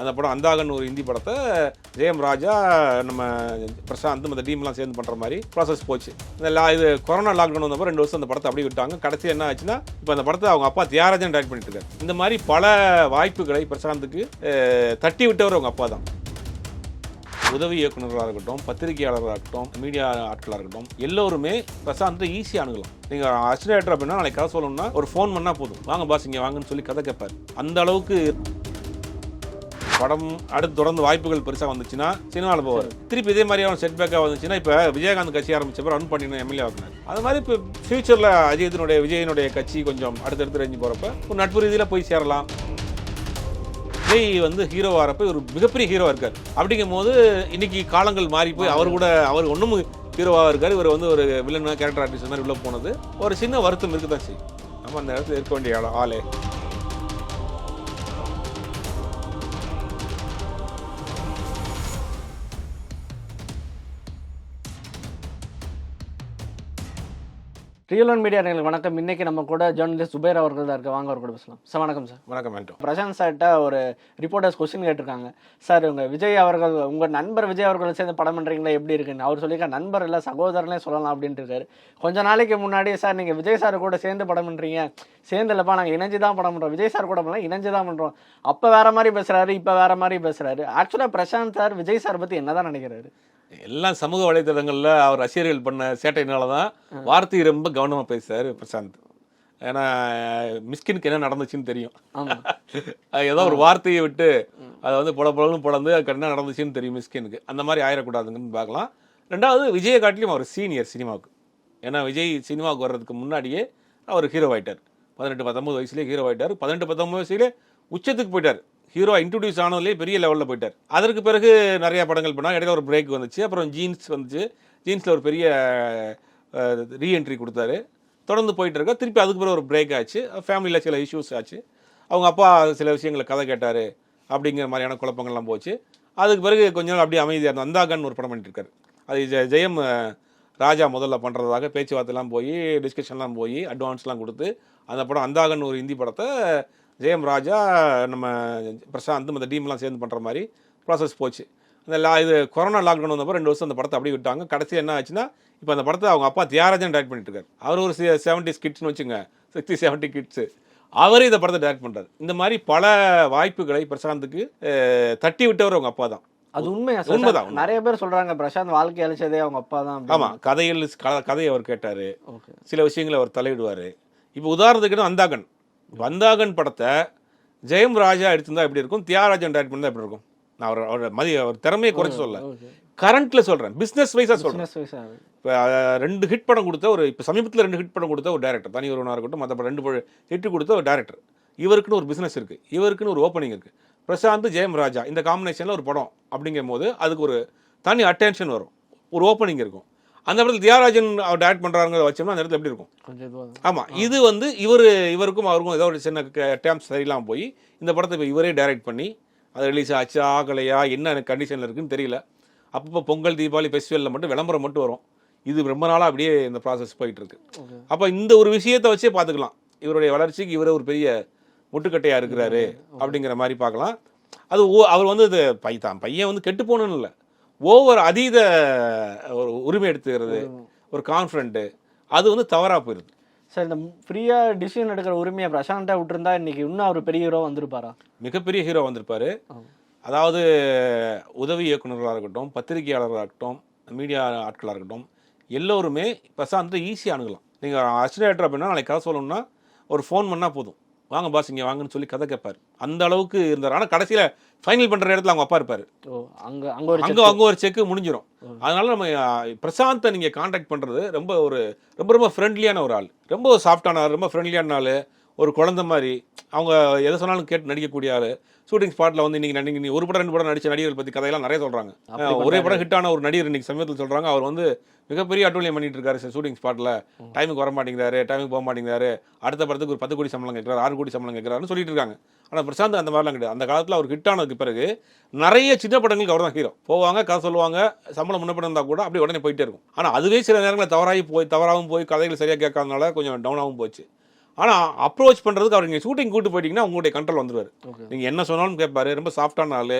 அந்த படம் அந்தாகன் ஒரு ஹிந்தி படத்தை ஜெயம் ராஜா நம்ம பிரசாந்த் மற்ற டீம்லாம் சேர்ந்து பண்ணுற மாதிரி ப்ராசஸ் போச்சு. இந்த லா இது கொரோனா லாக்டவுன் வந்தப்போ ரெண்டு வருஷம் அந்த படத்தை அப்படியே விட்டாங்க. கடைசி என்ன ஆச்சுன்னா இப்போ அந்த படத்தை அவங்க அப்பா தியாகராஜன் டைரக்ட் பண்ணிட்டு இருக்காரு. இந்த மாதிரி பல வாய்ப்புகளை பிரசாந்துக்கு தட்டி விட்டவர் அவங்க அப்பா தான். உதவி இயக்குநர்களாக இருக்கட்டும் பத்திரிகையாளர்களாக இருக்கட்டும் மீடியா ஆட்களாக இருக்கட்டும் எல்லோருமே பிரசாந்தை ஈஸியாக அணுகலாம் நீங்கள் அசிலேட்டர் அப்படின்னா நாளைக்கு கதை சொல்லணும்னா ஒரு ஃபோன் பண்ணால் போதும். வாங்க பாஸ் இங்கே வாங்கன்னு சொல்லி கதை கேட்பார். அந்த அளவுக்கு படம் அடுத்து தொடர்ந்து வாய்ப்புகள் பெருசாக வந்துச்சுன்னா சினிமாவில் போவார். திருப்பி இதே மாதிரியான செட்பேக்காக வந்துச்சுன்னா இப்போ விஜயகாந்த் கட்சி ஆரம்பிச்சப்போ ரன் பண்ணின எம்எல்ஏ ஆகினார் அது மாதிரி இப்போ ஃபியூச்சரில் அஜித்தினுடைய விஜயனுடைய கட்சி கொஞ்சம் அடுத்தடுத்து ரேஞ்சு போகிறப்ப ஒரு நட்பு ரீதியில் போய் சேரலாம். விஜய் வந்து ஹீரோ வரப்ப ஒரு மிகப்பெரிய ஹீரோவா இருக்கார். அப்படிங்கும் போது இன்னைக்கு காலங்கள் மாறி போய் அவர் கூட அவர் ஒன்றும் ஹீரோவாக இருக்கார். இவர் வந்து ஒரு வில்லன் கேரக்டர் ஆர்டிஸ்ட் மாதிரி உள்ள போனது ஒரு சின்ன வருத்தம் இருக்கு தான் செய்யும். நம்ம அந்த இடத்துல இருக்க வேண்டிய ஆளு- ரியல் ஒன் மீடியா நேர்களுக்கு வணக்கம். இன்னைக்கு நம்ம கூட ஜேர்னலிஸ்ட் சுபேர் அவர்கள் தான் இருக்கு வாங்க அவர் கூட பேசலாம். சார் வணக்கம் சார். வணக்கம் மேண்டோம் பிரசாந்த் சார்கிட்ட ஒரு ரிப்போர்ட்டர்ஸ் கொஸ்டின் கேட்டிருக்காங்க. சார் உங்க விஜய் அவர்கள் உங்க நண்பர் விஜய் அவர்கள் சேர்ந்து படம் பண்றீங்களா? எப்படி இருக்குன்னு? அவர் சொல்லியிருக்காரு நண்பர் இல்லை சகோதரனே சொல்லலாம் அப்படின்ட்டு இருக்காரு. கொஞ்ச நாளைக்கு முன்னாடி சார் நீங்க விஜய் சார் கூட சேர்ந்து படம் பண்றீங்க. சேர்ந்து இல்லப்பா நாங்க இணைஞ்சு தான் படம் பண்றோம். விஜய் சார் கூட பண்ணலாம் இணைஞ்சு தான் பண்றோம். அப்ப வேற மாதிரி பேசுறாரு இப்ப வேற மாதிரி பேசுறாரு. ஆக்சுவலா பிரசாந்த் சார் விஜய் சார் பத்தி என்னதான் நினைக்கிறாரு? எல்லாம் சமூக வலைதளங்களில் அவர் ரசிகர்கள் பண்ண சேட்டையினால தான் வார்த்தை ரொம்ப கவனமாக பேசுறாரு பிரசாந்த். ஏன்னா மிஸ்கினுக்கு என்ன நடந்துச்சுன்னு தெரியும். ஏதோ ஒரு வார்த்தையை விட்டு அதை வந்து புல புலன்னு புலந்து அதுக்கு என்ன நடந்துச்சுன்னு தெரியும் மிஸ்கினுக்கு. அந்த மாதிரி ஆயிடக்கூடாதுங்கன்னு பார்க்கலாம். ரெண்டாவது விஜயை காட்டிலும் அவர் சீனியர் சினிமாவுக்கு. ஏன்னா விஜய் சினிமாவுக்கு வர்றதுக்கு முன்னாடியே அவர் ஹீரோ ஆயிட்டார். பதினெட்டு பத்தொம்பது வயசுலேயே ஹீரோ ஆயிட்டார். பதினெட்டு பத்தொம்பது வயசுலேயே உச்சத்துக்கு போயிட்டார். ஹீரோ இன்ட்ரடியூஸ் ஆனதுலேயே பெரிய லெவலில் போயிட்டார். அதற்கு பிறகு நிறைய படங்கள் பண்ணால் இடையில ஒரு பிரேக் வந்துச்சு. அப்புறம் ஜீன்ஸ் வந்துச்சு. ஜீன்ஸில் ஒரு பெரிய ரீஎன்ட்ரி கொடுத்தாரு. தொடர்ந்து போயிட்டு இருக்கா திருப்பி அதுக்கு பிறகு ஒரு பிரேக் ஆச்சு. ஃபேமிலியில் சில இஷ்யூஸ் ஆச்சு. அவங்க அப்பா சில விஷயங்களை கதை கேட்டார் அப்படிங்கிற மாதிரியான குழப்பங்கள்லாம் போச்சு. அதுக்கு பிறகு கொஞ்ச நாள் அப்படியே அமைதியாக இருந்தோம். அந்தாகன் ஒரு படம் பண்ணிட்டுருக்காரு அது ஜெ- ஜெயம் ராஜா முதல்ல பண்ணுறதாக பேச்சுவார்த்தைலாம் போய் டிஸ்கஷன்லாம் போய் அட்வான்ஸ்லாம் கொடுத்து அந்த படம் அந்தாகன் ஒரு ஹிந்தி படத்தை ஜெயம் ராஜா நம்ம பிரசாந்த் இந்த டீம்லாம் சேர்ந்து பண்ணுற மாதிரி ப்ராசஸ் போச்சு. அந்த லா இது கொரோனா லாக்டவுன் வந்தப்போ ரெண்டு வருஷம் அந்த படத்தை அப்படியே விட்டாங்க. கடைசி என்ன ஆச்சுன்னா இப்போ அந்த படத்தை அவங்க அப்பா தியாகராஜன் டைரக்ட் பண்ணிட்டு இருக்காரு. அவர் ஒரு செவன்டி கிட்ஸ்னு வச்சுங்க சிக்ஸ்டி செவன்ட்டி கிட்ஸு அவரே இந்த படத்தை டைரக்ட் பண்ணுறாரு இந்த மாதிரி பல வாய்ப்புகளை பிரசாந்துக்கு தட்டி விட்டவர் அவங்க அப்பா தான். அது உண்மையா உண்மைதான், நிறைய பேர் சொல்றாங்க பிரசாந்த் வாழ்க்கை அழிச்சதே அவங்க அப்பா தான். ஆமாம் கதையில் கதையை அவர் கேட்டார். சில விஷயங்களை அவர் தலையிடுவார். இப்போ உதாரணத்துக்கு அந்தாகன். இப்ப அந்தாகன் படத்தை ஜெயம் ராஜா எடுத்திருந்தா எப்படி இருக்கும்? தியாகராஜன் டைரக்ட் பண்ணா எப்படி இருக்கும்? நான் அவர் அவர் மதி அவர் திறமையை குறைச்சு சொல்ல. கரண்ட்ல சொல்றேன். பிசினஸ் வைஸா சொல்றேன். இப்போ ரெண்டு ஹிட் படம் கொடுத்த ஒரு இப்போ சமீபத்தில் ரெண்டு ஹிட் படம் கொடுத்த ஒரு டேரக்டர் தனி ஒருவனாக இருக்கட்டும் மற்ற ரெண்டு ஹிட் கொடுத்த ஒரு டேரக்டர் இவருக்குன்னு ஒரு பிசினஸ் இருக்கு. இவருக்குன்னு ஒரு ஓப்பனிங் இருக்கு. பிரசாந்த் ஜெயம் ராஜா இந்த காம்பினேஷனில் ஒரு படம் அப்படிங்கும் போது அதுக்கு ஒரு தனி அட்டென்ஷன் வரும். ஒரு ஓப்பனிங் இருக்கும். அந்த இடத்துல தியாகராஜன் அவர் டேரக்ட் பண்ணுறாங்க வச்சோம்னா அந்த இடத்துல எப்படி இருக்கும். ஆமாம் இது வந்து இவர் இவருக்கும் அவருக்கும் ஏதோ ஒரு சின்ன டேம்ஸ் சரியில்லாமல் போய் இந்த படத்தை இப்போ இவரே டைரக்ட் பண்ணி அது ரிலீஸ் ஆச்சு ஆகலையா என்ன கண்டிஷனில் இருக்குன்னு தெரியல. அப்பப்போ பொங்கல் தீபாவளி ஃபெஸ்டிவலில் மட்டும் விளம்பரம் மட்டும் வரும். இது ரொம்ப நாளாக அப்படியே இந்த ப்ராசஸ் போயிட்டு இருக்கு. அப்போ இந்த ஒரு விஷயத்தை வச்சே பார்த்துக்கலாம். இவருடைய வளர்ச்சிக்கு இவரே ஒரு பெரிய முட்டுக்கட்டையாக இருக்கிறாரு அப்படிங்கிற மாதிரி பார்க்கலாம். அது ஓ- அவர் வந்து இது பை தான் பையன் வந்து கெட்டு போகணும்னு இல்லை. ஓவர் அதீத ஒரு உரிமை எடுத்துக்கிறது ஒரு கான்ஃபிடண்ட்டு அது வந்து தவறாக போயிடுது சார் இந்த ஃப்ரீயா டிசிஷன் எடுக்கிற உரிமையை பிரசாந்தா விட்டுருந்தா இன்னைக்கு இன்னும் அவர் பெரிய ஹீரோ வந்திருப்பாரா? மிகப்பெரிய ஹீரோ வந்திருப்பாரு. அதாவது உதவி இயக்குநர்களாக இருக்கட்டும் பத்திரிகையாளராக இருக்கட்டும் மீடியா ஆட்களாக இருக்கட்டும் எல்லோருமே பிரசாந்தை ஈஸியாக அணுகலாம். நீங்கள் அசிலேட்டர் அப்படின்னா நாளைக்கு கதை சொல்லணும்னா ஒரு ஃபோன் பண்ணால் போதும். வாங்க பாஸ் இங்கே வாங்கன்னு சொல்லி கதை கேட்பார் அந்த அளவுக்கு இருந்தார். ஆனால் கடைசியில் ஃபைனல் பண்ணுற இடத்துல அவங்க அப்பா இருப்பார். அங்க அங்க ஒரு அங்கே அங்கே ஒரு செக்கு முடிஞ்சிடும் அதனால நம்ம பிரசாந்தை நீங்கள் காண்டாக்ட் பண்ணுறது ரொம்ப ஒரு ரொம்ப ரொம்ப ஃப்ரெண்ட்லியான ஒரு ஆள். ரொம்ப சாஃப்டான ஆள் ரொம்ப ஃப்ரெண்ட்லியான ஆள். ஒரு குழந்தை மாதிரி. அவங்க எதை சொன்னாலும் கேட்டு நடிக்கக்கூடிய ஆள். ஷூட்டிங் ஸ்பாட்டில் வந்து இன்னைக்கு நடிங்க நீ ஒரு படம் ரெண்டு படம் நடிச்ச நடிகர்கள் பற்றி கதையெல்லாம் நிறைய சொல்கிறாங்க ஒரே படம் ஹிட்டான ஒரு நடிகர் இன்னைக்கு சமயத்தில் சொல்கிறாங்க அவர் வந்து மிகப்பெரிய அட்டூழியம் பண்ணிட்டு இருக்காரு சார் ஷூட்டிங் ஸ்பாட்டில் டைமுக்கு வர மாட்டேங்கிறாரு டைமுக்கு போக மாட்டேங்கிறாரு. அடுத்த படத்துக்கு ஒரு பத்து கோடி சம்பளம் கேட்குறாரு ஆறு கோடி சம்பளம் கேட்குறாருன்னு சொல்லிட்டு இருக்காங்க. ஆனால் பிரசாந்த் அந்த மாதிரிலாம் கிடையாது. அந்த காலத்தில் அவர் ஹிட் ஆனதுக்கு பிறகு நிறைய சின்ன படங்களுக்கு அவர் தான் ஹீரோ போவாங்க கதை சொல்லுவாங்க சம்பளம் முன்னப்படம் இருந்தால் கூட அப்படியே உடனே போயிட்டே இருக்கும். ஆனால் அதுவே சில நேரங்களில் தவறாகி போய் தவறாகவும் போய் கதைகள் சரியாக கேட்காதனால கொஞ்சம் டவுனாகவும் போச்சு. ஆனால் அப்ரோச் பண்ணுறதுக்கு அவர் நீங்கள் ஷூட்டிங் கூட்டு போயிட்டீங்கன்னா உங்களுடைய கண்ட்ரோல் வந்துருவார். ஓகே நீங்கள் என்ன சொன்னாலும் கேட்பாரு. ரொம்ப சாஃப்டான ஆள்.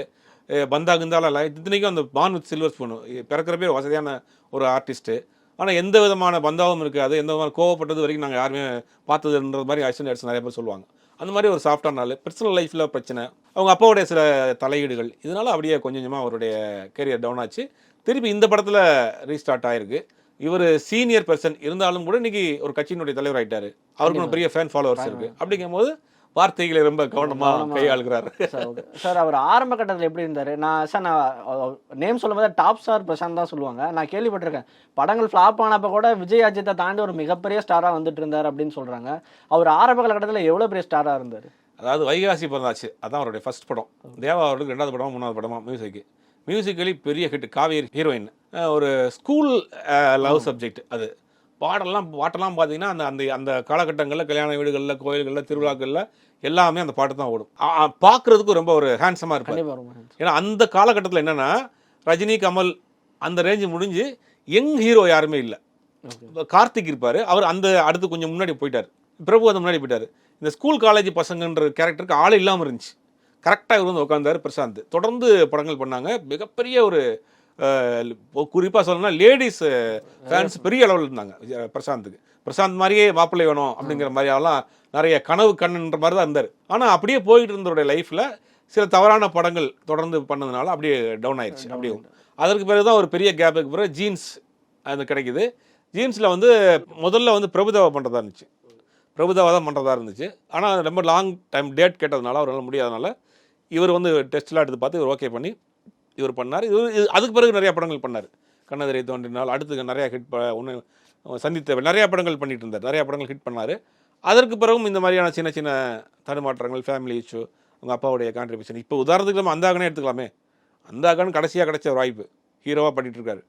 பந்தா கிந்தாலும் இல்லை. இத்தனைக்கும் அந்த பான் வித் சில்வர் ஸ்பூன் பிறக்கிற பேர் வசதியான ஒரு ஆர்டிஸ்ட்டு ஆனால் எந்த விதமான பந்தாவும் இருக்காது. எந்த விதமான கோவப்பட்டது வரைக்கும் நாங்கள் யாருமே பார்த்ததுன்ற மாதிரி ஆக்ஷன் எடுத்து நிறைய பேர் சொல்லுவாங்க. அந்த மாதிரி ஒரு சாஃப்டான ஆள். பர்சனல் லைஃப்பில் பிரச்சனை. அவங்க அப்பாவுடைய சில தலையீடுகள். இதனால அப்படியே கொஞ்சம் கொஞ்சமாக அவருடைய கேரியர் டவுன் ஆச்சு. திருப்பி இந்த படத்தில் ரீஸ்டார்ட் ஆயிருக்கு. இவர் சீனியர் பர்சன் இருந்தாலும் கூட இன்னைக்கு ஒரு கட்சியினுடைய தலைவர் ஆயிட்டாரு. அவருக்கு ஒரு பெரிய ஃபேன் ஃபாலோவர்ஸ் இருக்கு. அப்படிங்கும்போது வார்த்தைகளை ரொம்ப கவனமாக கவனமா- கையாளுகிறாரு. சார் அவர் ஆரம்ப கட்டத்தில் எப்படி இருந்தார்? நான் சார் நான் நேம் சொல்லும்போது டாப் ஸ்டார் பிரசாந்த் தான் சொல்லுவாங்க. நான் கேள்விப்பட்டிருக்கேன். படங்கள் ஃப்ளாப் ஆனப்போ கூட விஜய் அஜித்தை தாண்டி ஒரு மிகப்பெரிய ஸ்டாராக வந்துட்டு இருந்தார் அப்படின்னு சொல்கிறாங்க அவர் ஆரம்ப காலகட்டத்தில் எவ்வளோ பெரிய ஸ்டாராக இருந்தார்? அதாவது வைகாசி பிறந்தாச்சு. அதான் அவருடைய ஃபர்ஸ்ட் படம். தேவா அவருக்கு ரெண்டாவது படமா மூணாவது படமா மியூசிக் மியூசிக்கலி பெரிய ஹிட் காவேரி ஹீரோயின் ஒரு ஸ்கூல் லவ் சப்ஜெக்ட் அது. பாடெல்லாம் பாட்டெல்லாம் பார்த்தீங்கன்னா அந்த அந்த அந்த காலகட்டங்களில் கல்யாண வீடுகளில் கோயில்களில் திருவிழாக்களில் எல்லாமே அந்த பாட்டு தான் ஓடும். பார்க்கறதுக்கு ரொம்ப ஒரு ஹேண்ட்ஸமாக ரொம்ப ஏன்னா அந்த காலகட்டத்தில் என்னன்னா ரஜினி கமல் அந்த ரேஞ்சு முடிஞ்சு யங் ஹீரோ யாருமே இல்லை. கார்த்திக் இருப்பார். அவர் அந்த அடுத்து கொஞ்சம் முன்னாடி போயிட்டார். பிரபு அந்த முன்னாடி போயிட்டார். இந்த ஸ்கூல் காலேஜ் பசங்கன்ற கேரக்டருக்கு ஆள் இல்லாமல் இருந்துச்சு. கரெக்டாக இவர் வந்து உட்காந்தாரு பிரசாந்த். தொடர்ந்து படங்கள் பண்ணாங்க. மிகப்பெரிய ஒரு குறிப்பாக சொல்லணும்னா லேடிஸ் ஃபேன்ஸ் பெரிய அளவில் இருந்தாங்க பிரசாந்துக்கு. பிரசாந்த் மாதிரியே மாப்பிள்ளை வேணும் அப்படிங்கிற மாதிரியெல்லாம் நிறைய கனவு கண்ணுன்ற மாதிரி தான் இருந்தார். ஆனால் அப்படியே போயிட்டு இருந்தவருடைய லைஃப்பில் சில தவறான படங்கள் தொடர்ந்து பண்ணதுனால அப்படியே டவுன் ஆயிடுச்சு அப்படியே. அதற்கு பிறகு தான் ஒரு பெரிய கேப்புக்கு பிறகு ஜீன்ஸ் அது கிடைக்குது. ஜீன்ஸில் வந்து முதல்ல வந்து பிரபுதேவா பண்ணுறதா இருந்துச்சு. பிரபுதேவா தான் பண்ணுறதா இருந்துச்சு. ஆனால் ரொம்ப லாங் டைம் டேட் கேட்டதுனால அவரால் முடியாதனால இவர் வந்து டெஸ்ட்லாம் எடுத்து பார்த்து இவர் ஓகே பண்ணி இவர் பண்ணார். இது அதுக்கு பிறகு நிறையா படங்கள் பண்ணார். கண்ணதிரை தோன்றினால் அடுத்து நிறையா ஹிட் ஒன்று சந்தித்த நிறையா படங்கள் பண்ணிட்டு இருந்தார். நிறையா படங்கள் ஹிட் பண்ணார். அதற்கு பிறகும் இந்த மாதிரியான சின்ன சின்ன தடுமாற்றங்கள் ஃபேமிலி இஷ்யூ உங்கள் அப்பாவுடைய கான்ட்ரிபியூஷன் இப்போ உதாரணத்துக்கு நம்ம அந்தாகனே எடுத்துக்கலாமே. அந்தாகன் கடைசியாக கிடைச்ச ஒரு வாய்ப்பு. ஹீரோவாக பண்ணிகிட்ருக்காரு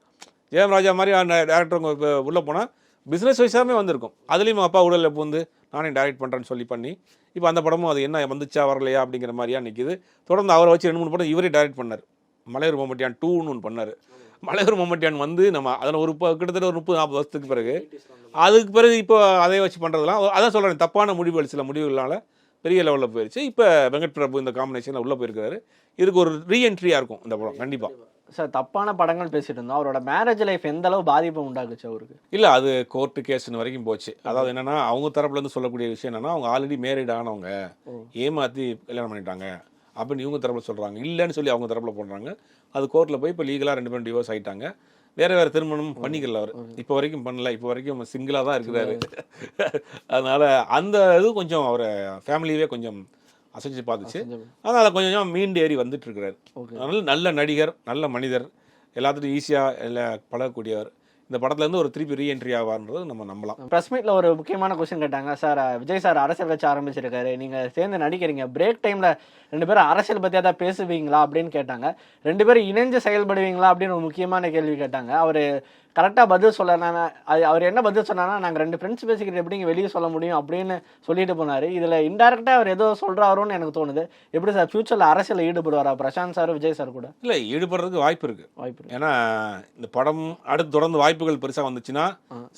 ஜெயம் ராஜா மாதிரி டேரக்டர் இப்போ உள்ளே போனால் பிஸ்னஸ் வைஸாகவே வந்திருக்கும். அதுலேயும் அப்பா உடலில் பூந்து நானே டைரக்ட் பண்ணுறேன்னு சொல்லி பண்ணி இப்போ அந்த படமும் அது என்ன வந்துச்சா வரலையா அப்படிங்கிற மாதிரியா நிற்கிது தொடர்ந்து அவரை வச்சு ரெண்டு மூணு படம் இவரே டைரக்ட் பண்ணார். மலையூர் மம்மட்டியான் டூன்னு ஒன்று பண்ணார். மலையூர் மம்மட்டியான் வந்து நம்ம அதில் ஒரு இப்போ கிட்டத்தட்ட ஒரு முப்பது நாற்பது வருஷத்துக்கு பிறகு அதுக்கு பிறகு இப்போ அதை வச்சு பண்ணுறதுலாம் அதான் சொல்கிறேன் தப்பான முடிவுகள் சில முடிவுகளால் பெரிய லெவலில் போயிடுச்சு இப்போ வெங்கட் பிரபு இந்த காம்பினேஷனில் உள்ளே போயிருக்காரு. இதுக்கு ஒரு ரீஎன்ட்ரியாக இருக்கும் இந்த படம் கண்டிப்பாக சார் தப்பான படங்கள் பேசிட்டு இருந்தோம். அவரோட மேரேஜ் லைஃப் எந்த அளவு பாதிப்பு உண்டாக்குச்சு அவருக்கு? இல்லை அது கோர்ட்டு கேஸ்னு வரைக்கும் போச்சு. அதாவது என்னன்னா அவங்க தரப்புல இருந்து சொல்லக்கூடிய விஷயம் என்னன்னா அவங்க ஆல்ரெடி மேரிட் ஆனவங்க. ஏமாத்தி கல்யாணம் பண்ணிட்டாங்க. அப்படின்னு இவங்க தரப்புல சொல்றாங்க. இல்லைன்னு சொல்லி அவங்க தரப்புல போடுறாங்க. அது கோர்ட்டில் போய் இப்போ லீகலாக ரெண்டு பேரும் டிவோர்ஸ் ஆயிட்டாங்க. வேற வேற திருமணம் பண்ணிக்கல அவர். இப்போ வரைக்கும் பண்ணல. இப்போ வரைக்கும் சிங்கிளாக தான் இருக்கிறாரு. அதனால அந்த இது கொஞ்சம் அவரை ஃபேமிலியவே கொஞ்சம் அசைச்சு பார்த்துச்சு அதனால் கொஞ்சம் கொஞ்சம் மீண்டு ஏறி வந்துட்டு இருக்கிறாரு. அதனால நல்ல நடிகர் நல்ல மனிதர். எல்லாத்துட்டும் ஈஸியாக எல்லா பழகக்கூடியவர். இந்த படத்துலேருந்து ஒரு திருப்பி ரீஎன்ட்ரி ஆவார்ன்றது நம்ம நம்பலாம். ப்ரெஸ் மீட்ல ஒரு முக்கியமான கொஸ்டின் கேட்டாங்க. சார் விஜய் சார் அரசியல் கட்சி ஆரம்பிச்சிருக்காரு. நீங்கள் சேர்ந்து நடிக்கிறீங்க. பிரேக் டைமில் ரெண்டு பேரும் அரசியல் பற்றி ஏதாவது பேசுவீங்களா அப்படின்னு கேட்டாங்க. ரெண்டு பேரும் இணைஞ்சு செயல்படுவீங்களா அப்படின்னு ஒரு முக்கியமான கேள்வி கேட்டாங்க. அவர் கரெக்டா பதில் சொல்ல அவர் என்ன பதில் சொன்னாங்கன்னா நாங்க ரெண்டு ஃப்ரெண்ட்ஸ் பேசிக்கிட்டு எப்படிங்க வெளியே சொல்ல முடியும்? அப்படின்னு சொல்லிட்டு போனாரு. இதுல இன்டெரக்டா அவர் ஏதோ சொல்றாருன்னு எனக்கு தோணுது. எப்படி சார் ஃபியூச்சர்ல அரசியல் ஈடுபடுவாரா? பிரசாந்த் சார் விஜய் சார் கூட? இல்லை ஈடுபடுறதுக்கு வாய்ப்பு இருக்குது வாய்ப்பு இருக்கு. ஏன்னா இந்த படம் அடுத்து தொடர்ந்து வாய்ப்புகள் பெருசாக வந்துச்சுன்னா.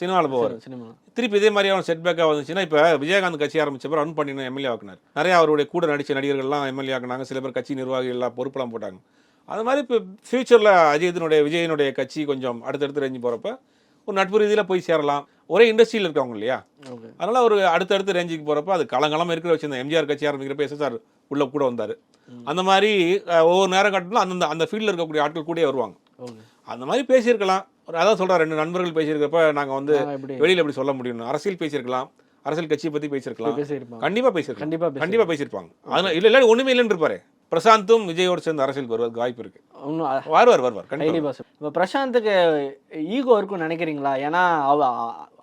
சினிமாவில் போவார். சினிமா திருப்பி இதே மாதிரியான செட்பேக்காக வந்துச்சுன்னா இப்போ விஜயகாந்த் கட்சி ஆரம்பிச்சப்ப ரன் பண்ணின எம்எல்ஏ ஆக்குனார். நிறைய அவருடைய கூட நடிச்ச நடிகர்கள்லாம் எம்எல்ஏ ஆக்குனாங்க. சில பேர் கட்சி நிர்வாகிகள் எல்லாம் பொறுப்பெல்லாம் போட்டாங்க. அது மாதிரி இப்போ ஃபியூச்சரில் அஜித்தினுடைய விஜயனுடைய கட்சி கொஞ்சம் அடுத்தடுத்து ரேஞ்சு போகிறப்ப ஒரு நட்பு ரீதியில் போய் சேரலாம். ஒரே இண்டஸ்ட்ரியில் இருக்கவங்க இல்லையா? அதனால ஒரு அடுத்தடுத்து ரேஞ்சுக்கு போகிறப்ப அது காலங்காலமாக இருக்கிற வச்சிருந்த எம்ஜிஆர் கட்சி ஆரம்பிக்கிறப்ப எஸ்எஸ்ஆர் உள்ள கூட வந்தார். அந்த மாதிரி ஒவ்வொரு நேரம் கட்டணும் அந்தந்த அந்த ஃபீல்டில் இருக்கக்கூடிய ஆட்கள் கூடயே வருவாங்க. அந்த மாதிரி பேசியிருக்கலாம். ஒரு அதான் சொல்கிறேன் ரெண்டு நண்பர்கள் பேசியிருக்கிறப்ப நாங்கள் வந்து வெளியில் எப்படி சொல்ல முடியும்? அரசியல் பேசியிருக்கலாம். அரசியல் கட்சியை பற்றி பேசியிருக்கலாம். கண்டிப்பாக பேசியிருக்கலாம். கண்டிப்பா பேசி கண்டிப்பாக பேசியிருப்பாங்க. அதனால இல்லை இல்லை ஒன்றுமே இல்லைன்னு இருப்பாரு. பிரசாந்தும் விஜயோடு சேர்ந்து அரசியல் வருவதற்கு வாய்ப்பு இருக்கு. வருவார் வருவார் கண்டிப்பாக இப்போ பிரசாந்துக்கு ஈகோ இருக்கும்னு நினைக்கிறீங்களா? ஏன்னா அவ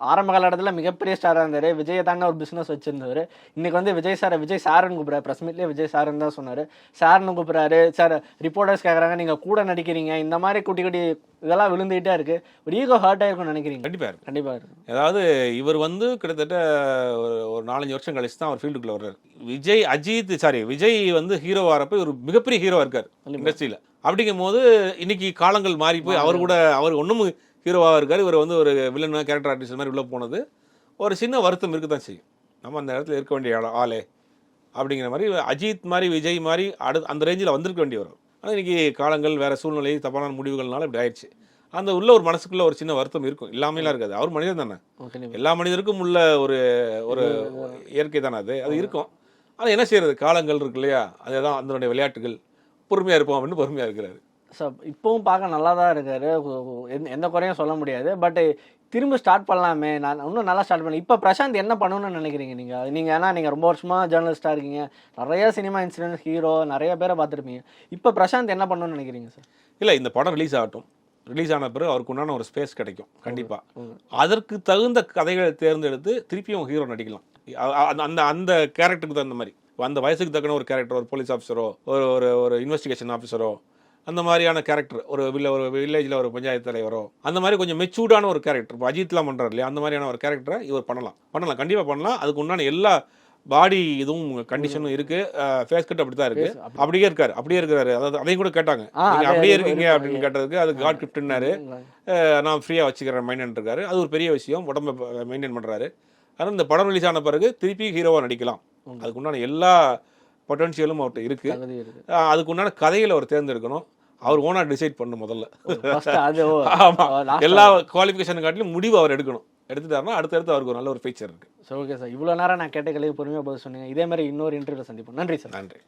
ஆரம்ப காலகட்டத்தில் மிகப்பெரிய ஸ்டாராக இருந்தார். விஜயை தாங்க ஒரு பிஸ்னஸ் வச்சிருந்தவர். இன்னைக்கு வந்து விஜய் சாரை விஜய் சாருன்னு கூப்பிட்றாரு. ப்ரெஸ் மீட்லேயே விஜய் சாருன்னு தான் சொன்னார். சார்னு கூப்பிட்றாரு. சார் ரிப்போர்ட்டர்ஸ் கேட்குறாங்க நீங்கள் கூட நடிக்கிறீங்க. இந்த மாதிரி குட்டி குட்டி இதெல்லாம் விழுந்துகிட்டே இருக்கு. ஒரு ஈகோ ஹர்ட் ஆயிருக்கும்னு நினைக்கிறீங்க? கண்டிப்பாக கண்டிப்பாக இருக்கு. அதாவது இவர் வந்து கிட்டத்தட்ட ஒரு ஒரு நாலஞ்சு வருஷம் கழிச்சு தான் அவர் ஃபீல்டுக்குள்ள வர்றாரு. விஜய் அஜித் சாரி விஜய் வந்து ஹீரோ வரப்ப ஒரு மிகப்பெரிய ஹீரோ இருக்கார் இண்டஸ்ட்ரியில். அப்படிங்கும் போது இன்னைக்கு காலங்கள் மாறி போய் அவர் கூட அவர் ஒன்றும் ஹீரோவாக இருக்கார். இவர் வந்து ஒரு வில்லன் கேரக்டர் ஆர்டிஸ்ட் மாதிரி உள்ள போனது. ஒரு சின்ன வருத்தம் இருக்க தான் செய்யும். நம்ம அந்த இடத்துல இருக்க வேண்டிய ஆளு- ஆளே அப்படிங்கிற மாதிரி அஜித் மாதிரி விஜய் மாதிரி அடு அந்த ரேஞ்சில் வந்திருக்க வேண்டியவர் ஆனால் இன்னைக்கு காலங்கள் வேற சூழ்நிலை தப்பான முடிவுகள்னால இப்படி ஆயிடுச்சு. அந்த உள்ள ஒரு மனசுக்குள்ள ஒரு சின்ன வருத்தம் இருக்கும். இல்லாமலாம் இருக்காது. அவர் மனிதன் தானே. எல்லா மனிதருக்கும் உள்ள ஒரு ஒரு இயற்கை தானே அது. அது இருக்கும். ஆனால் என்ன செய்யறது? காலங்கள் இருக்கு இல்லையா? அதுதான் அதனுடைய விளையாட்டுகள். பொறுமையாக இருப்போம் அப்படின்னு பொறுமையாக இருக்கிறாரு. சார் இப்பவும் பார்க்க நல்லா தான் இருக்காரு எந்த- குறையும் சொல்ல முடியாது. பட் திரும்ப ஸ்டார்ட் பண்ணலாமே. நான் இன்னும் நல்லா ஸ்டார்ட் பண்ணல இப்போ பிரசாந்த் என்ன பண்ணணும்னு நினைக்கிறீங்க நீங்கள் நீங்கள் ஏன்னா நீங்கள் ரொம்ப வருஷமா ஜேர்னலிஸ்டாக இருக்கீங்க. நிறைய சினிமா இன்சிடென்ட் ஹீரோ நிறைய பேரை பார்த்துருப்பீங்க. இப்போ பிரசாந்த் என்ன பண்ணணும்னு நினைக்கிறீங்க சார் இல்லை இந்த படம் ரிலீஸ் ஆகட்டும். ரிலீஸ் ஆன பிறகு அவருக்கு உண்டான ஒரு ஸ்பேஸ் கிடைக்கும். கண்டிப்பாக அதற்கு தகுந்த கதைகளை தேர்ந்தெடுத்து திருப்பியும் ஹீரோ நடிக்கலாம். அந்த அந்த கேரக்டருக்கு தகுந்த மாதிரி. அந்த வயசுக்கு தக்கன ஒரு கேரக்டர் ஒரு போலீஸ் ஆஃபீஸரோ ஒரு ஒரு ஒரு இன்வெஸ்டிகேஷன் ஆஃபீஸரோ அந்த மாதிரியான கேரக்டர் ஒரு வில்ல ஒரு வில்லேஜில் ஒரு பஞ்சாயத்து தலைவரோ அந்த மாதிரி கொஞ்சம் மெச்சூர்டான ஒரு கேரக்டர் இப்போ அஜித்லாம் பண்ணுறாரு இல்லையா அந்த மாதிரியான ஒரு கேரக்டரை இவர் பண்ணலாம். பண்ணலாம் கண்டிப்பாக பண்ணலாம். அதுக்கு உண்டான எல்லா பாடி இதுவும் கண்டிஷனும் இருக்கு. ஃபேஸ் கட் அப்படி தான் இருக்கு. அப்படியே இருக்காரு அப்படியே இருக்கிறாரு அதாவது அதையும் கூட கேட்டாங்க. அப்படியே இருக்கு, இருக்கீங்க இருக்கு. அப்படின்னு கேட்டதுக்கு அது காட் கிஃப்ட்னாரு நான் ஃப்ரீயாக வச்சுக்கிறேன் மைண்ட் இருக்காரு. அது ஒரு பெரிய விஷயம். உடம்ப மெயின்டைன் பண்ணுறாரு ஆனால் இந்த படம் ரிலீஸ் ஆன பிறகு திருப்பி ஹீரோவாக நடிக்கலாம். அதுக்கு உண்டான எல்லா பொட்டன்ஷியலும் அவர்கிட்ட இருக்கு. தகுதி இருக்கு. அஹ் அதுக்கு உண்டான கதைகளை அவர் தேர்ந்தெடுக்கணும். அவர் ஓனா டிசைட் பண்ணணும் முதல்ல. எல்லா குவாலிஃபிகேஷன் காட்டிலும் முடிவு அவர் எடுக்கணும். எடுத்துட்டாருன்னா அடுத்தடுத்து அவருக்கு ஒரு நல்ல ஒரு ஃபீச்சர் இருக்கு. சரி ஓகே சார் இவ்வளோ நேரம் நான் கேட்ட கேள்வி பொறுமையாக பதில் சொன்னீங்க. இதே மாதிரி இன்னொரு இன்டர்வியூ சந்திப்போம். நன்றி சார் நன்றி.